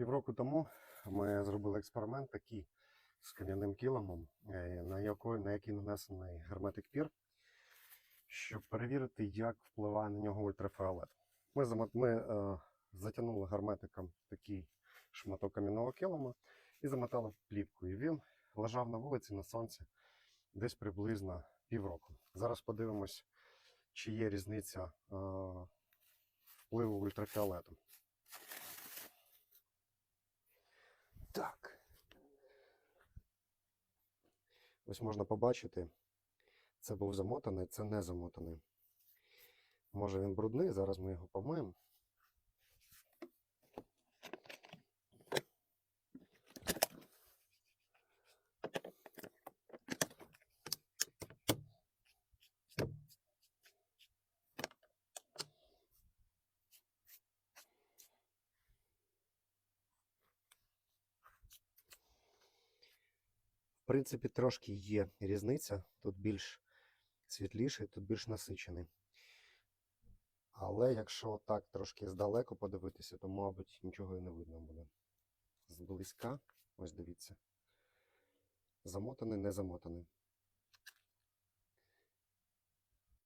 Півроку тому ми зробили експеримент такий з кам'яним килимом, е, на, якої, на який нанесений герметик пір, щоб перевірити, як впливає на нього ультрафіолет. Ми, ми е, затягнули герметиком такий шматок кам'яного килима і замотали плівкою. Він лежав на вулиці на сонці десь приблизно півроку. Зараз подивимось, чи є різниця е, впливу ультрафіолету. Ось можна побачити, це був замотаний, це не замотаний. Може він брудний, зараз ми його помиємо. Принципі, трошки є різниця. Тут більш світліший, тут більш насичений. Але якщо так трошки здалеку подивитися, то, мабуть, нічого і не видно буде. Зблизька, ось дивіться. Замотаний, не замотаний.